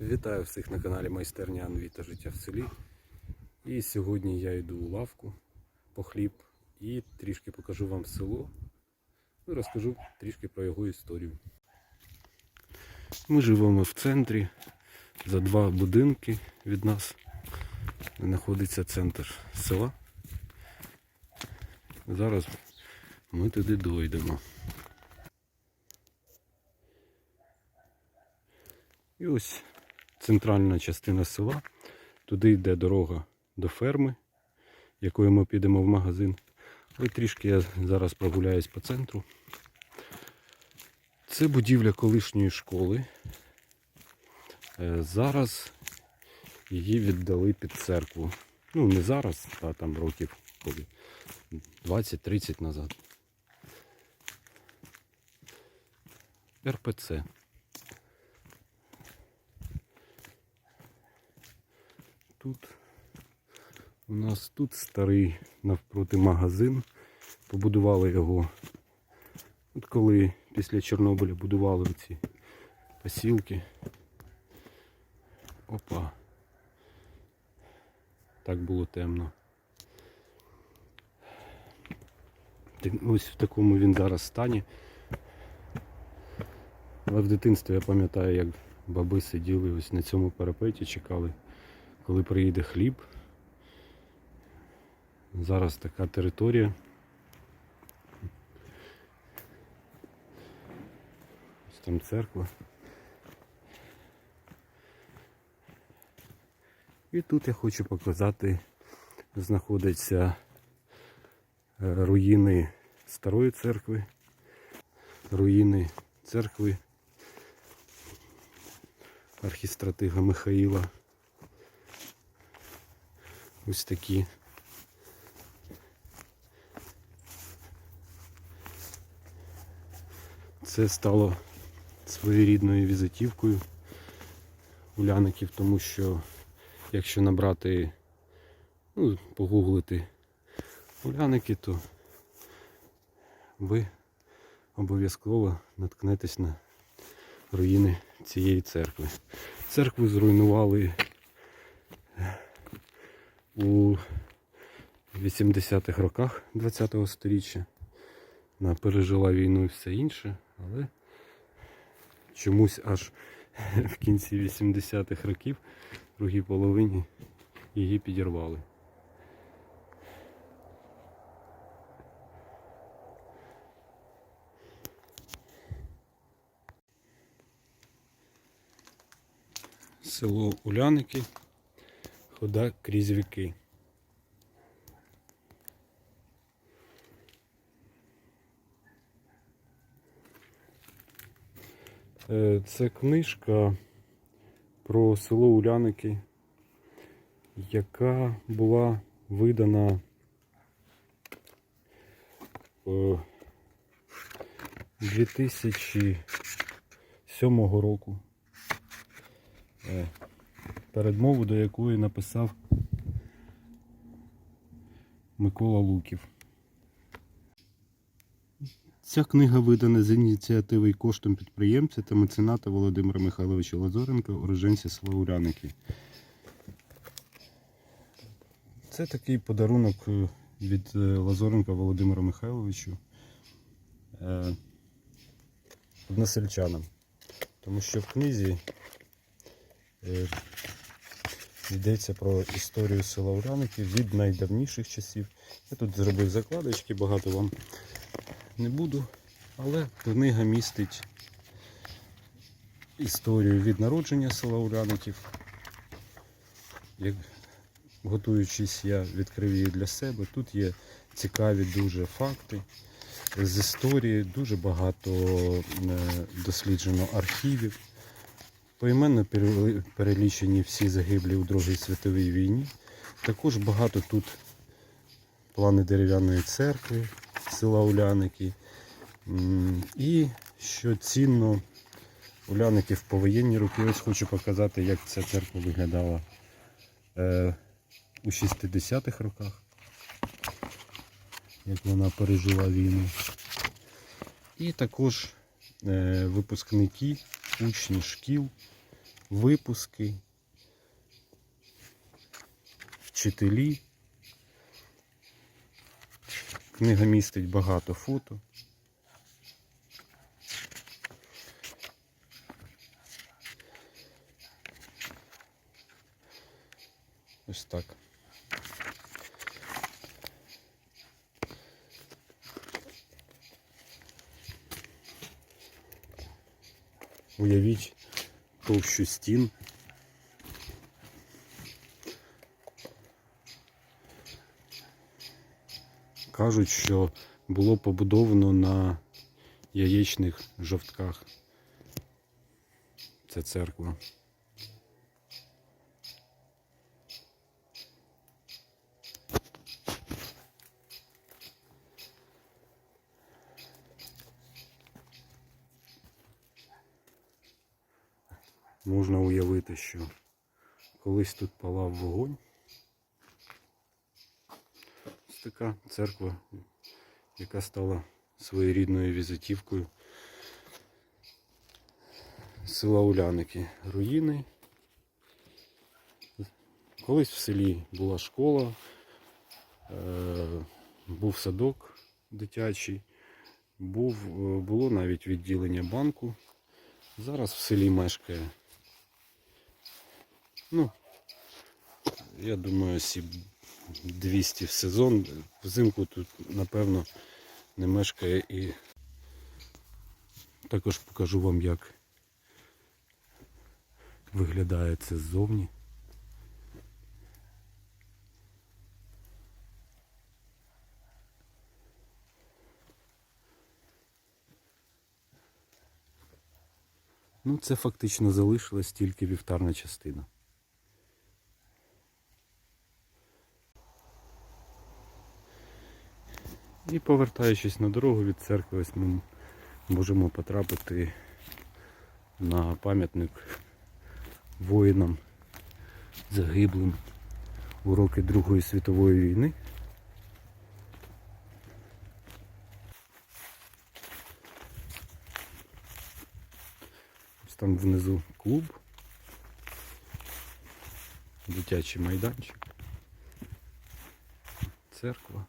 Вітаю всіх на каналі Майстерня Анві та життя в селі. І сьогодні я йду у лавку по хліб і трішки покажу вам село. Ну, розкажу трішки про його історію. Ми живемо в центрі. За два будинки від нас знаходиться центр села. Зараз ми туди дойдемо. І ось центральна частина села. Туди йде дорога до ферми, якою ми підемо в магазин. Але трішки я зараз прогуляюсь по центру. Це будівля колишньої школи. Е, Зараз її віддали під церкву. Ну, не зараз, а там років 20-30 назад. РПЦ. Тут у нас тут старий навпроти магазин. Побудували його. От коли після Чорнобиля будували ці посілки. Опа. Так було темно. Ось в такому він зараз стані. Але в дитинстві я пам'ятаю, як баби сиділи ось на цьому парапеті, чекали, коли приїде хліб. Зараз така територія. Ось там церква. І тут я хочу показати, знаходяться е, руїни старої церкви, руїни церкви архістратига Михаїла. Ось такі. Це стало своєрідною візитівкою уляників, тому що якщо набрати, ну, погуглити уляники, то ви обов'язково наткнетесь на руїни цієї церкви. Церкву зруйнували у 80-х роках 20-го століття. Вона пережила війну і все інше, але чомусь аж в кінці 80-х років, другій половині, її підірвали. Село Уляники, хода крізь віки. Е, Це книжка про село Уляники, яка була видана е, 2007 року. Передмову, до якої написав Микола Луків. Ця книга видана з ініціативи і коштом підприємця та мецената Володимира Михайловича Лазоренка, уроженця села Уряники. Це такий подарунок е, від е, Лазоренка Володимира Михайловичу е, односельчанам. Тому що в книзі йдеться про історію села Уряники від найдавніших часів. Я тут зробив закладочки, багато вам не буду, але книга містить історію від народження села Уряників. Як готуючись, я відкрив її для себе. Тут є цікаві дуже факти з історії, дуже багато е, досліджено архівів. Поіменно перелічені всі загиблі у Другій світовій війні. Також багато тут плани дерев'яної церкви села Уляники. І що цінно, Уляники в повоєнні роки. Ось хочу показати, як ця церква виглядала е, у 60-х роках, як вона пережила війну. І також е, випускники, учні шкіл випуски, вчителі. Книга містить багато фото. Ось так. Уявіть товщу стін. Кажуть, що було побудовано на яєчних жовтках. Це церква. Можна уявити, що колись тут палав вогонь. Ось така церква, яка стала своєрідною візитівкою села Уляники. Руїни. Колись в селі була школа, е, був садок дитячий, був, е, було навіть відділення банку. Зараз в селі мешкає. Ну, я думаю, осіб 200 в сезон. Взимку тут, напевно, не мешкає і також покажу вам, як виглядає це ззовні. Ну, це фактично залишилась тільки вівтарна частина. І повертаючись на дорогу від церкви, ось ми можемо потрапити на пам'ятник воїнам загиблим у роки Другої світової війни. Ось там внизу клуб, дитячий майданчик, церква.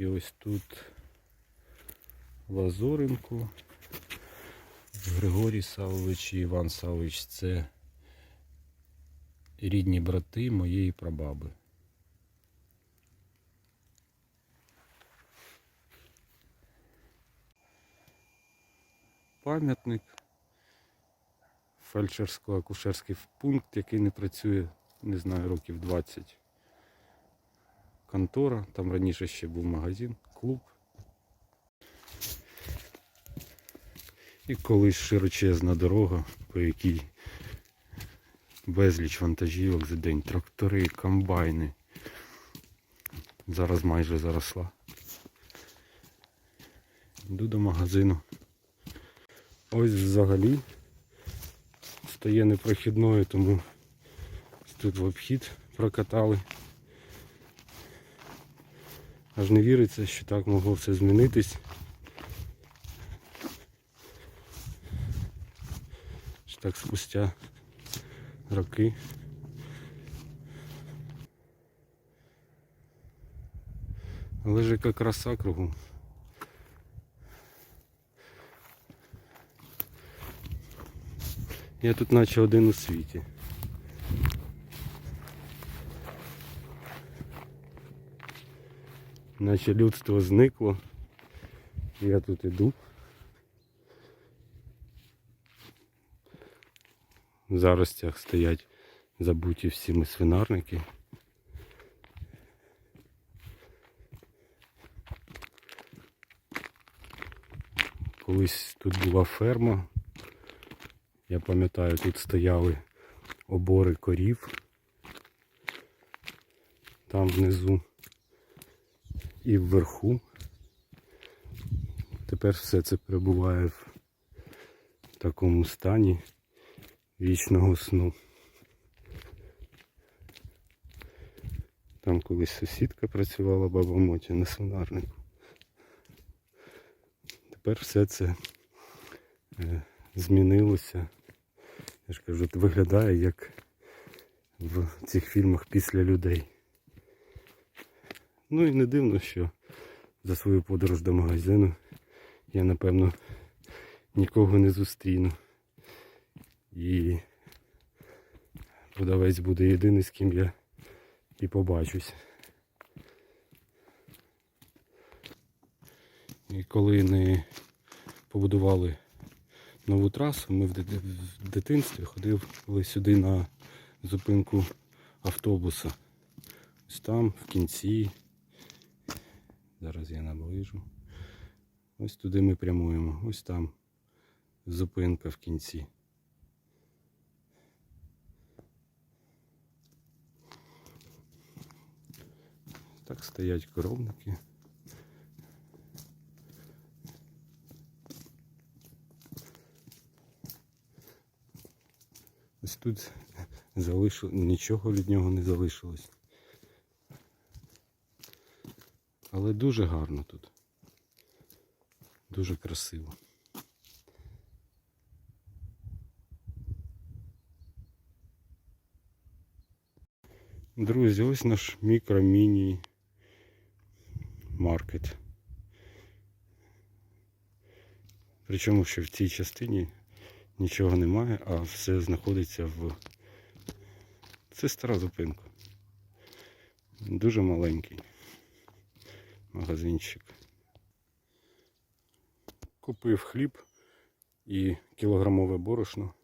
І ось тут Лазоренко, Григорій Савович і Іван Савович це рідні брати моєї прабаби. Пам'ятник, фельдшерсько-акушерський пункт, який не працює, не знаю, років 20 контора, там раніше ще був магазин, клуб. І колись широчезна дорога, по якій безліч вантажівок за день, трактори, комбайни. Зараз майже заросла. Йду до магазину. Ось взагалі стає непрохідною, тому тут в обхід прокатали. Аж не віриться, що так могло все змінитись. Так спустя роки. Але ж яка краса кругом. Я тут наче один у світі. Наче людство зникло. Я тут іду. В заростях стоять забуті всіми свинарники. Колись тут була ферма. Я пам'ятаю, тут стояли обори корів. Там внизу і вверху. Тепер все це перебуває в такому стані вічного сну. Там колись сусідка працювала баба Моті на свинарнику. Тепер все це е, змінилося. Я ж кажу, виглядає як в цих фільмах після людей. Ну і не дивно, що за свою подорож до магазину я напевно нікого не зустріну. І продавець буде єдиний, з ким я і побачусь. І коли не побудували нову трасу, ми в дитинстві ходили сюди на зупинку автобуса. Ось там, в кінці. Зараз я наближу. Ось туди ми прямуємо. Ось там зупинка в кінці. Так стоять коровники. Ось тут залишило, нічого від нього не залишилось. Але дуже гарно тут. Дуже красиво. Друзі, ось наш мікро-міні маркет. Причому що в цій частині нічого немає, а все знаходиться в. Це стара зупинка. Дуже маленький магазинчик. Купив хліб і кілограмове борошно.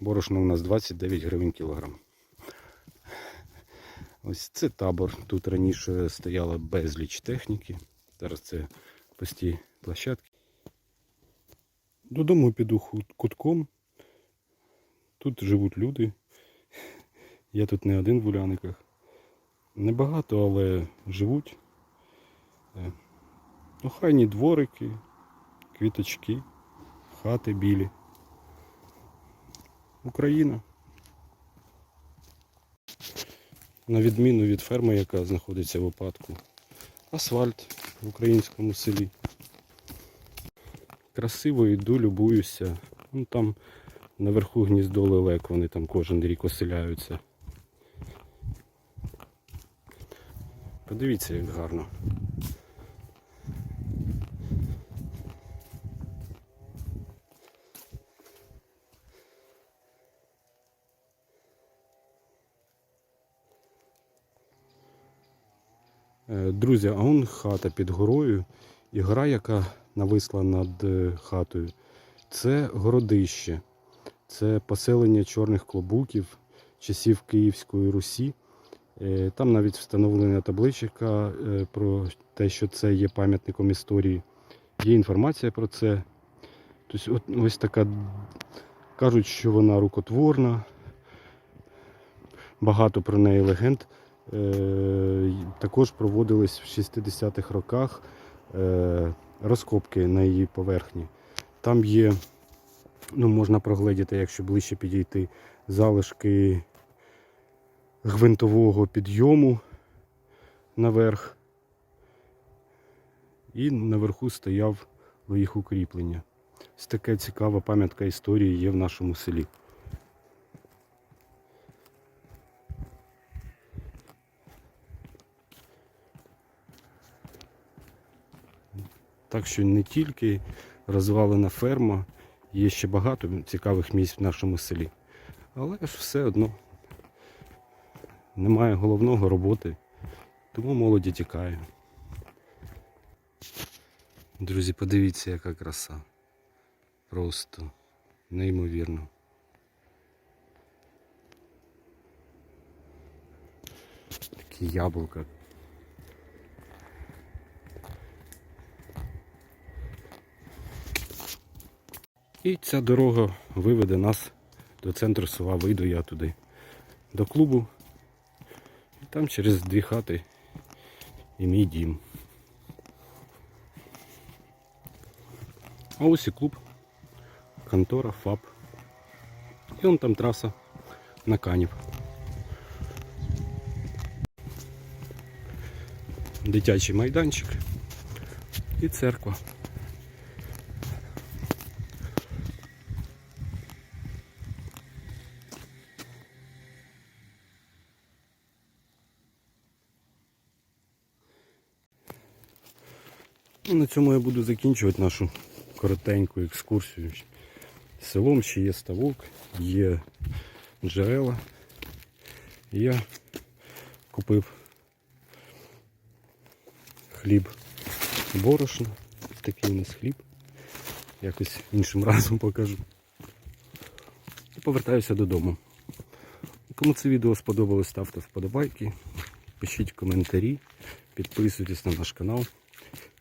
Борошно у нас 29 гривень кілограм. Ось це табор. Тут раніше стояла безліч техніки. Зараз це пусті площадки. Додому піду кутком. Тут живуть люди. Я тут не один в Уляниках. Небагато, але живуть. Е, Охайні дворики, квіточки, хати білі. Україна. На відміну від ферми, яка знаходиться в опадку. Асфальт в українському селі. Красиво йду, любуюся. Ну, там наверху гніздо лелек, вони там кожен рік оселяються. Подивіться, як гарно. Друзі, а он хата під горою. І гора, яка нависла над е, хатою, це городище. Це поселення чорних клобуків часів Київської Русі. Е, Там навіть встановлена табличка е, про те, що це є пам'ятником історії. Є інформація про це. Тобто, от, ось така кажуть, що вона рукотворна. Багато про неї легенд. Е, Також проводились в 60-х роках е, розкопки на її поверхні. Там є, ну, можна прогледіти, якщо ближче підійти, залишки гвинтового підйому наверх. І наверху стояв їх укріплення. Ось така цікава пам'ятка історії є в нашому селі. Так що не тільки розвалена ферма, є ще багато цікавих місць в нашому селі. Але ж все одно немає головного роботи, тому молоді тікає. Друзі, подивіться, яка краса. Просто неймовірно. Такі яблука. І ця дорога виведе нас до центру села. Вийду я туди до клубу. І там через дві хати і мій дім. А ось і клуб, контора, ФАП. І вон там траса на канів. дитячий майданчик і церква. На цьому я буду закінчувати нашу коротеньку екскурсію. Селом ще є ставок, є джерела. Я купив хліб борошно. Такий у нас хліб. Якось іншим разом покажу. І повертаюся додому. Кому це відео сподобалось, ставте вподобайки, пишіть коментарі, підписуйтесь на наш канал.